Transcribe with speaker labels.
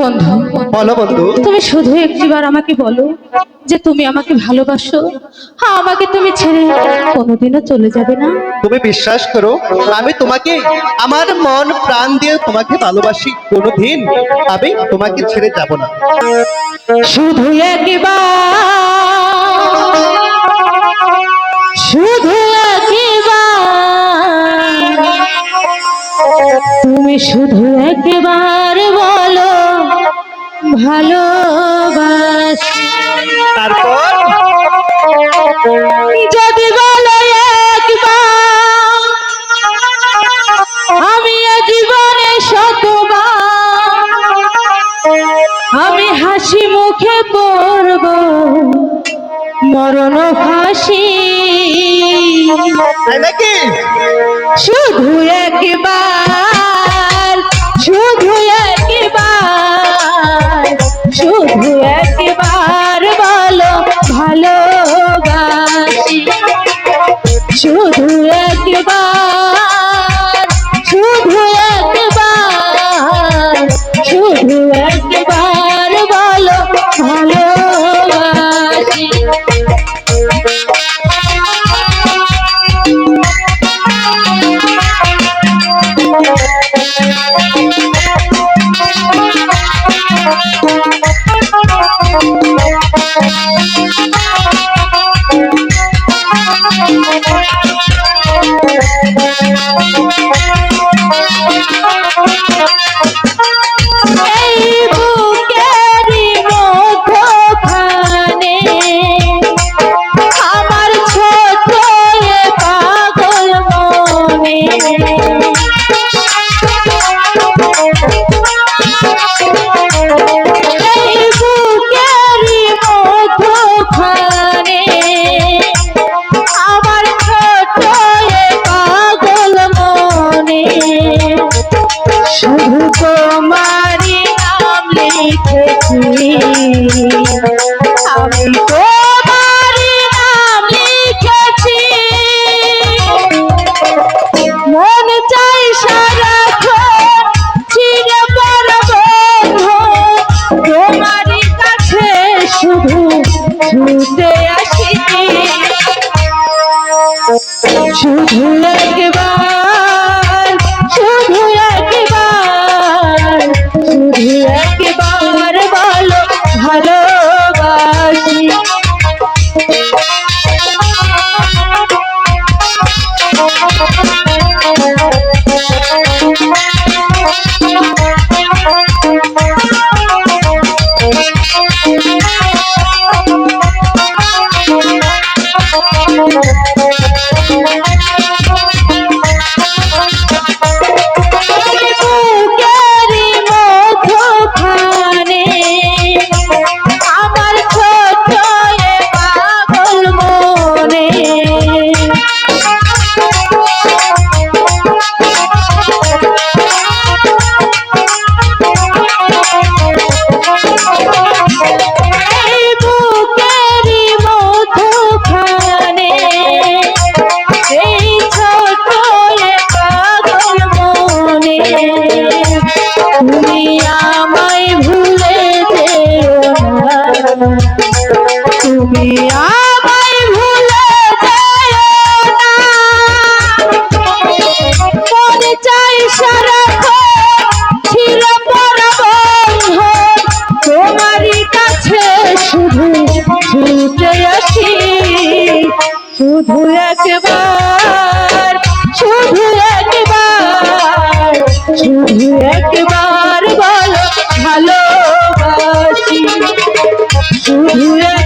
Speaker 1: বন্ধু
Speaker 2: বলো বন্ধু।
Speaker 1: তুমি শুধু একটিবার আমাকে বলো যে তুমি আমাকে ভালোবাসো। হ্যাঁ আমাকে তুমি ছেড়ে কোনোদিনও চলে যাবে না।
Speaker 2: তুমি বিশ্বাস করো আমি তোমাকে আমার মন প্রাণ দিয়ে তোমাকে ভালোবাসি। কোনোদিন আমি তোমাকে ছেড়ে যাব না।
Speaker 1: শুধু একবার শুধু একবার তুমি শুধু একবার। ভালোবাসি।
Speaker 2: তারপর?
Speaker 1: যদি বলো একবার আমি জীবনে শতবার আমি হাসি মুখে পড়ব মরণ ফাঁসি। শুধু একবার। শুধু তোমারই নাম লিখেছি। আমি নাম লিখেছি। মন চাই সারাক্ষণ চিরে পড়ব তোমারই কাছে শুধু তুমি আমায় ভুলে না মনে চাই কাছে শুধু ছুটে আসি শুধু একবার শুধু একবার শুধু একবার বলো ভালোবাসি শুধু একবার